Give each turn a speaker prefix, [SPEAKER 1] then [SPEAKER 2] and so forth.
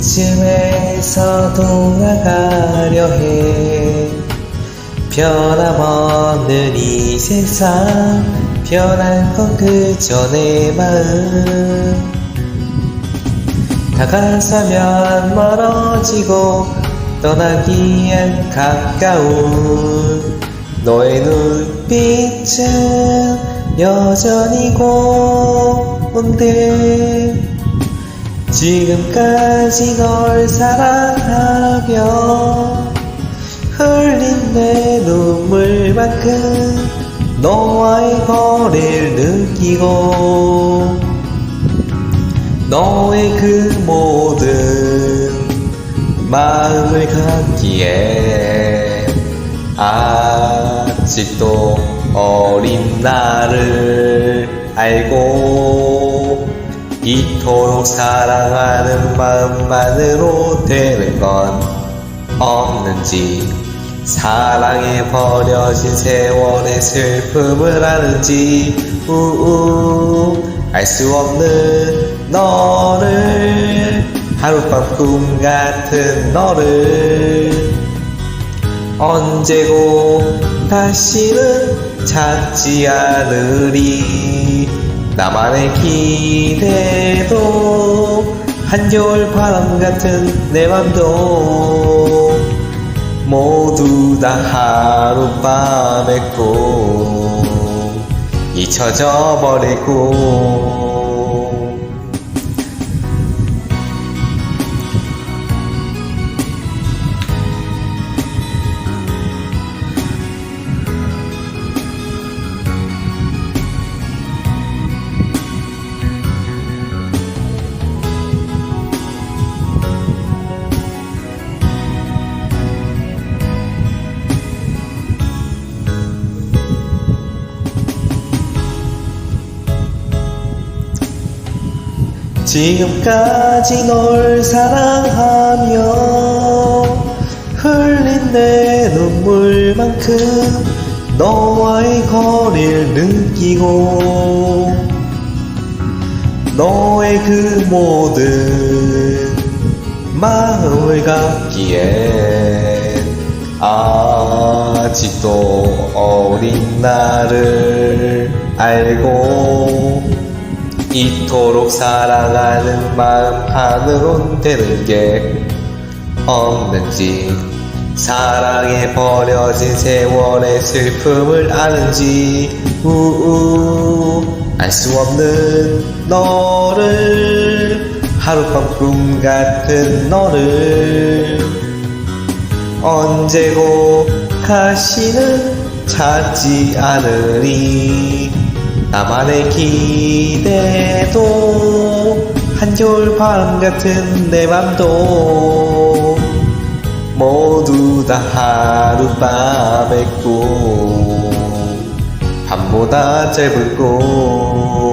[SPEAKER 1] 이쯤에서 돌아가려 해. 변함없는 이 세상 변할 건 그저 내 마음. 다가서면 멀어지고 떠나기엔 가까운 너의 눈빛은 여전히 고운데 지금까지 널 사랑하며 흘린 내 눈물만큼 너와의 거리를 느끼고 너의 그 모든 마음을 갖기에 아직도 어린 나를 알고 이토록 사랑하는 마음만으로 되는 건 없는지 사랑에 버려진 세월의 슬픔을 아는지 우우 알 수 없는 너를. 하룻밤 꿈 같은 너를 언제고 다시는 찾지 않으리 나만의 기대도 한겨울 바람 같은 내 맘도 모두 다 하룻밤의 꿈 잊혀져 버리고 지금까지 널 사랑하며 흘린 내 눈물만큼 너와의 거리를 느끼고 너의 그 모든 마음을 갖기에 아직도 어린 나를 알고 이토록 사랑하는 마음 하늘온 되는 게 없는지 사랑에 버려진 세월의 슬픔을 아는지 우우 알 수 없는 너를 하룻밤 꿈 같은 너를. 언제고 다시는 찾지 않으리 나만의 기대도 한겨울 바람 같은 내 맘도 모두 다 하룻밤의 꿈 밤보다 짧은 꿈